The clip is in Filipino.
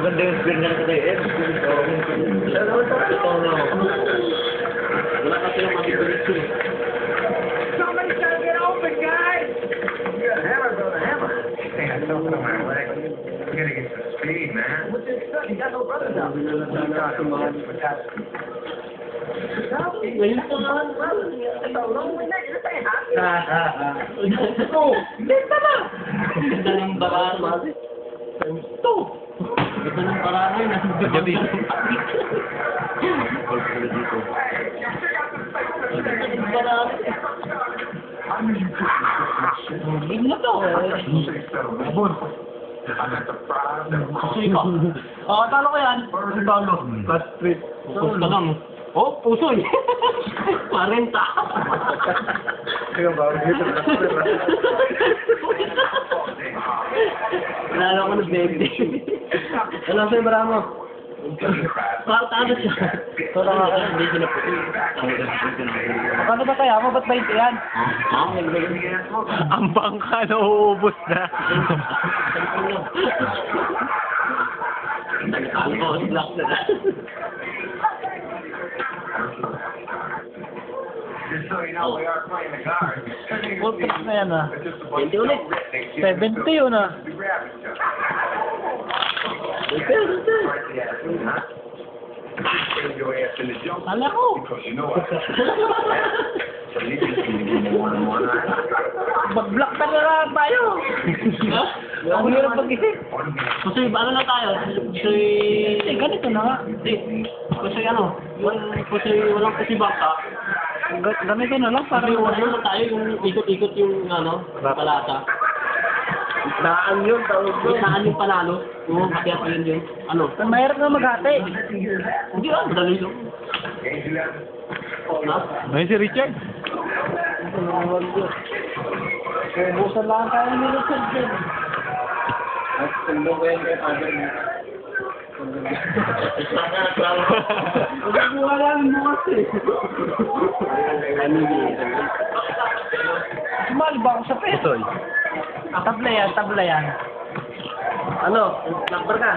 maganda yung spin niya kay Ed. Siya naman sa ito na. Wala kasi yung matipilit siya. Somebody's gotta get open, guys! You got a hammer, brother, hammer. Hey, I felt it on my leg. We gotta get some speed, man. What's this stuff? You got no brothers out here. Ngayon pa naman, It's a lonely night. This ain't hot. Ha, ha, ha. Oh, benta na! Ganda ng baraan, mati. Ito! Ganda ng baraan yun. Ganda dito. Ganda ng baraan. Hindi mo to. Abon. I got the fries. Pusoy ka. Oo, talo ko yan. Paolo. Last street. Pusos ka lang. Oh, pusoy. 40. Tingnan ba? Dito na Ng baby. Ano sa'yo, Baramo? Pakatado siya. Ito lang ako, hindi siya naputi. Ano ba kaya mo? Ba't 20 yan? Ang bangka na uubos na. Ako, slack na. Just so you know, we are playing the. Full fix na yan ah. It's just a bunch 20 ulit. 70 yun ah. One, right? Mag-block pa na lang tayo. Ang hirap pag-isip. Pusoy, ano na tayo? Pusoy... Eh, ganito na nga. Hindi. Pusoy ano? Pusoy, walang bangka. Ga- Ganito na lang para ano na tayo, yung ikot-ikot yung ano, palata. Daan yun, tawag Yung saan yung panalo? Yung kaya yun yung ano? Mahirap na maghati. Hindi ah, madali? Ha? May si Richard. Ubusan lang tayo ni Richard dyan. Sundo ko yan kay Father mo. Ubusan lang mo kasi. Ano yun? Pet? Pusoy. Tabla yan, tabla yan. Ano? Number ka?